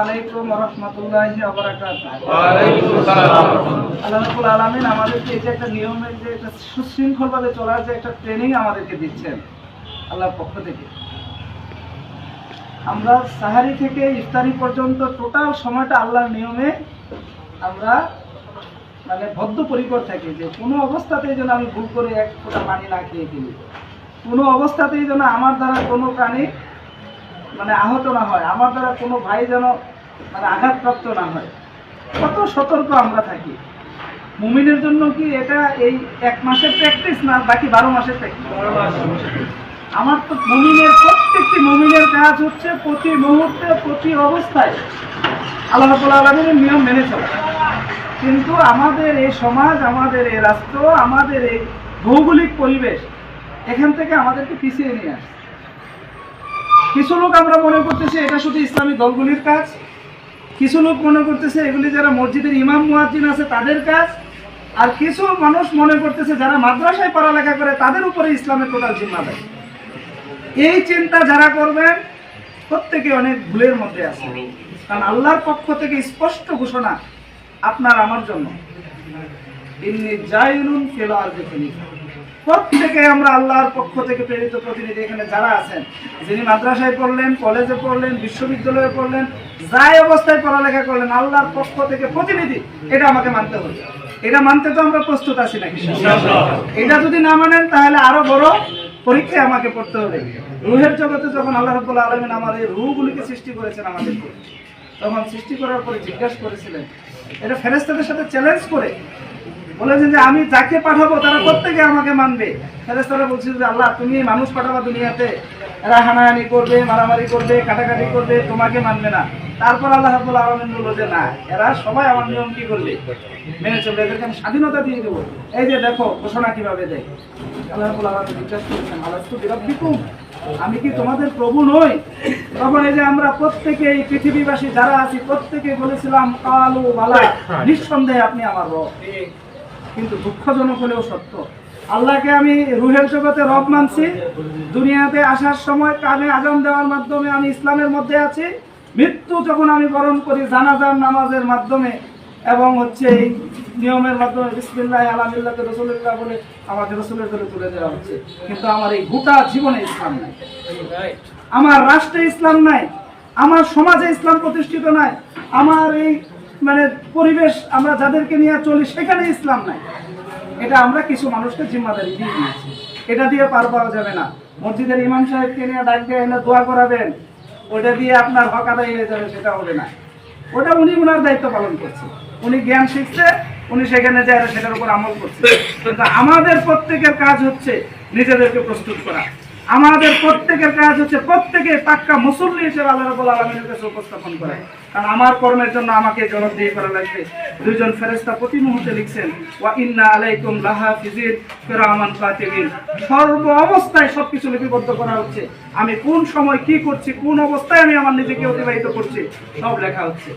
আলাইকুম রহমতুল্লাহি আল্লাহ রাব্বুল আলামিন আমাদেরকে এই যে একটা নিয়মের যে একটা সুশৃঙ্খলভাবে চলার যে একটা ট্রেনিং আমাদেরকে দিচ্ছেন আল্লাহর পক্ষ থেকে। আমরা সাহারি থেকে ইফতারি পর্যন্ত টোটাল সময়টা আল্লাহর নিয়মে আমরা মানে বদ্ধপরিকর থাকি যে কোনো অবস্থাতেই যেন আমি ভুল করে এক ফোঁটা পানি না খেয়ে ফেলি। কোনো অবস্থাতেই যেন আমার দ্বারা কোনো প্রাণী মানে আহত না হয়। আমার দ্বারা কোনো ভাই যেন মানে আঘাতপ্রাপ্ত না হয়। কত সতর্ক আমরা থাকি। মুমিনের জন্য কি এটা এই এক মাসের প্র্যাকটিস না বাকি বারো মাসের প্র্যাকটিস আমার তো মুমিনের প্রত্যেকটি মুমিনের কাজ হচ্ছে প্রতি মুহূর্তে প্রতি অবস্থায় আল্লাহ আলমীর নিয়ম মেনে চলে। কিন্তু আমাদের এই সমাজ আমাদের এই রাষ্ট্র আমাদের এই ভৌগোলিক পরিবেশ এখান থেকে আমাদেরকে পিছিয়ে নিয়ে আসছে। কিছু লোক আমরা মনে করতেছি এটা শুধু ইসলামী দলগুলির কাজ। কিছু লোক মনে করতেছে এগুলি যারা মসজিদের ইমাম, মুয়াজ্জিন আছে তাদের কাজ। আর কিছু মানুষ মনে করতেছে যারা মাদ্রাসায় পড়ালেখা করে তাদের উপরে ইসলামের টোটাল জিম্মাদারি এই চিন্তা যারা করবেন, প্রত্যেকে অনেক ভুলের মধ্যে আছে। কারণ আল্লাহর পক্ষ থেকে স্পষ্ট ঘোষণা আপনার, আমার জন্য। ইন্নি জাইলুন ফিল আরদি খলিফা। প্রত্যেকে আমরা আল্লাহর পক্ষ থেকে প্রেরিত প্রতিনিধি এখানে যারা আছেন যিনি মাদ্রাসায় পড়লেন কলেজে পড়লেন বিশ্ববিদ্যালয়ে পড়লেন যাই অবস্থায় পড়ালেখা করলেন আল্লাহর পক্ষ থেকে প্রতিনিধি এটা আমাকে মানতে হবে। এটা মানতে তো আমরা প্রস্তুত আছি নাকি? এটা যদি না মানেন তাহলে আরও বড় পরীক্ষায় আমাকে পড়তে হবে। রুহের জগতে যখন আল্লাহ রাব্বুল আলামিন আমার এই রুহগুলিকে সৃষ্টি করেছেন আমাদেরকে তখন সৃষ্টি করার পরে জিজ্ঞাসা করেছিলেন এটা ফেরেস্তাদের সাথে চ্যালেঞ্জ করে বলেছেন যে আমি যাকে পাঠাবো, তারা প্রত্যেকে আমাকে মানবে। ফেরেস্তারা বলছিল যে, আল্লাহ, তুমি মানুষ পাঠাবা দুনিয়াতে। এরা হানাহানি করবে, মারামারি করবে, কাটাকাটি করবে, তোমাকে মানবে না। তারপর আল্লাহ রাব্বুল আলামিন বলল যে, না, এরা সবাই আমার নিয়ম কি করবে? মেনে চলবে, এদেরকে আমি স্বাধীনতা দিয়ে দেবো। এই যে দেখো, ঘোষণা কীভাবে দেয়? আল্লাহ আলামিন জিজ্ঞাসা করেছেন, আলাস্তু বিরাব্বিকুম। আমি কি তোমাদের প্রভু নই? তখন এই যে আমরা প্রত্যেকে, এই পৃথিবীবাসী যারা আছি, প্রত্যেকে বলেছিলাম, কালু বালা, নিঃসন্দেহে আপনি আমার রব। কিন্তু দুঃখজনক হলেও সত্য। আল্লাহকে আমি রুহের জগতে রব মানছি। দুনিয়াতে আসার সময় কানে আজান দেওয়ার মাধ্যমে আমি ইসলামের মধ্যে আছি। মৃত্যু যখন আমি বরণ করি জানাজার নামাজের মাধ্যমে এবং হচ্ছে এই নিয়মের মাধ্যমে বিসমিল্লাহ আলহামদুলিল্লাহ রসুল্লাহ বলে আমাকে রসুলের ধরে তুলে দেওয়া হচ্ছে। কিন্তু আমার এই গোটা জীবনে ইসলাম নাই। আমার রাষ্ট্রে ইসলাম নাই। আমার সমাজে ইসলাম প্রতিষ্ঠিত নাই। আমার এই মানে পরিবেশ আমরা যাদেরকে নিয়ে চলি সেখানে ইসলাম নাই। এটা আমরা কিছু মানুষকে জিম্মাদারি দিয়ে দিয়েছি। এটা দিয়ে পার পাওয়া যাবে না। মসজিদের ইমাম সাহেবকে নিয়ে ডাক দিয়ে এনে দোয়া করাবেন ওটা দিয়ে আপনার হক আদায় হয়ে যাবে, সেটা হবে না। ওটা উনি ওনার দায়িত্ব পালন করছে। উনি জ্ঞান শিখছে, উনি সেখানে যায় সেটার উপর আমল করছে। কিন্তু আমাদের প্রত্যেকের কাজ হচ্ছে নিজেদেরকে প্রস্তুত করা। আমাদের প্রত্যেকের কাজ হচ্ছে প্রত্যেকে পাক্কা মুসল্লি হিসেবে আল্লাহ রাব্বুল আলামিনের কাছে উপস্থাপন করে। কারণ আমার কর্মের জন্য আমাকে জবাবদিহি করা লাগবে। দুইজন ফেরেশতা প্রতি মুহূর্তে লিখছেন, ওয়া ইন্না আলাইকুম লাহাফিজিন কিরামান কাতিবিন। সর্ব অবস্থায় সবকিছু লিপিবদ্ধ করা হচ্ছে। আমি কোন সময় কি করছি, কোন অবস্থায় আমি আমার নিজেকে অতিবাহিত করছি, সব লেখা হচ্ছে।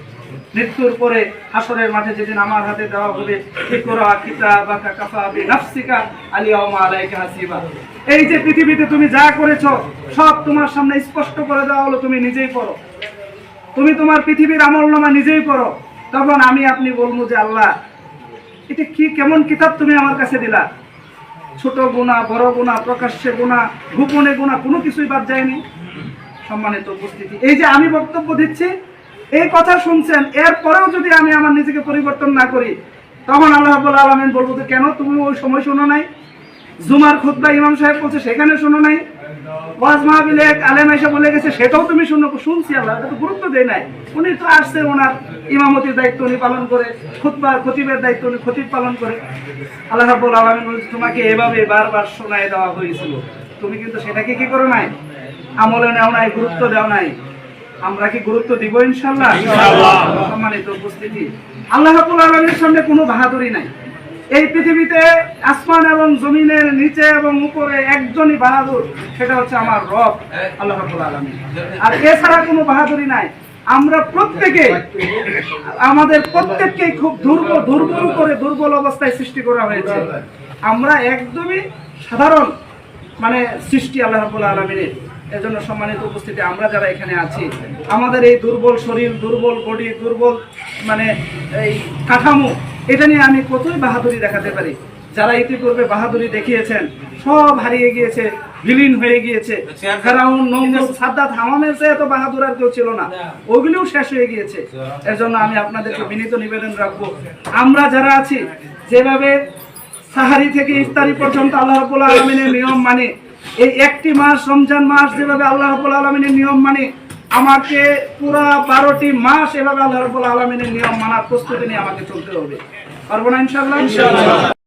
মৃত্যুর পরে হাসরের মাঠে যেদিন আমার হাতে দেওয়া হবে, ইকরা কিতাবাকা কাফা বিনাফসিকা আলিয়াউমা আলাইকা হাসিবা। এই যে পৃথিবীতে তুমি যা করেছ, সব তোমার সামনে স্পষ্ট করে দেওয়া হলো, তুমি নিজেই পড়ো তুমি তোমার পৃথিবীর আমলনামা নিজেই পড়ো তখন আমি আপনি বলব যে আল্লাহ, এটা কি, কেমন কিতাব তুমি আমার কাছে দিলা? ছোট গুণা, বড় গুণা, প্রকাশ্যে গুণা, গোপনে গুণা, কোনো কিছুই বাদ যায়নি। সম্মানিত উপস্থিতি। এই যে আমি বক্তব্য দিচ্ছি, এই কথা শুনছেন, এরপরেও যদি আমি আমার নিজেকে পরিবর্তন না করি, তখন আল্লাহ আলামিন বলব যে, কেন তুমি ওই সময় শোনো নাই? জুমার খুতবা ইমাম সাহেব বলছে সেখানে শোনো নাই। ওয়াজ মাহবিলে এক আলেম এসে বলে গেছে সেটাও তুমি শুনো শুনছি এটা তো গুরুত্ব দেয় নাই। উনি তো আসছে ওনার ইমামতির দায়িত্ব উনি পালন করে খুতবা খতিবের দায়িত্ব উনি খতিব পালন করে। আল্লাহ রাব্বুল আলামিন বলছে তোমাকে এভাবে বারবার শোনায় দেওয়া হয়েছিল। তুমি কিন্তু সেটাকে কি করো নাই? আমলে নেও নাই গুরুত্ব দেও নাই। আমরা কি গুরুত্ব দিব ইনশাল্লাহ সম্মানিত উপস্থিতি। আল্লাহ রাব্বুল আলামিনের সামনে কোনো বাহাদুরি নাই। এই পৃথিবীতে আসমান এবং জমিনের নিচে এবং উপরে একজনই বাহাদুর, সেটা হচ্ছে আমার রব, আল্লাহ রাব্বুল আলামিন। আর এছাড়া কোনো বাহাদুরি নাই। আমরা প্রত্যেকে আমাদের প্রত্যেককেই খুব দুর্বল দুর্বল করে দুর্বল অবস্থায় সৃষ্টি করা হয়েছে। আমরা একদমই সাধারণ মানে সৃষ্টি আল্লাহ রাব্বুল আলামিনের। এজন্য সম্মানিত উপস্থিতি, আমরা যারা এখানে আছি, আমাদের এই দুর্বল শরীর, দুর্বল বডি দুর্বল মানে এই কাঠামো এটা নিয়ে আমি কতই বাহাদুরি দেখাতে পারি? যারা ইতিপূর্বে বাহাদুরি দেখিয়েছেন, সব হারিয়ে গিয়েছে, বিলীন হয়ে গিয়েছে। এত বাহাদুর আর কেউ ছিল না। ওগুলিও শেষ হয়ে গিয়েছে। এর জন্য আমি আপনাদেরকে বিনীত নিবেদন রাখব। আমরা যারা আছি, যেভাবে সাহারি থেকে ইফতারি পর্যন্ত আল্লাহ রাব্বুল আলমিনের নিয়ম মানে এই একটি মাস, রমজান মাস যেভাবে আল্লাহ আলমিনের নিয়ম মানে আমাকে পুরা বারোটি মাস এভাবে আল্লাহ রবুল আলমিনের নিয়ম মানার প্রস্তুতি নিয়ে আমাকে চলতে হবে। পারব না ইনশাল্লাহ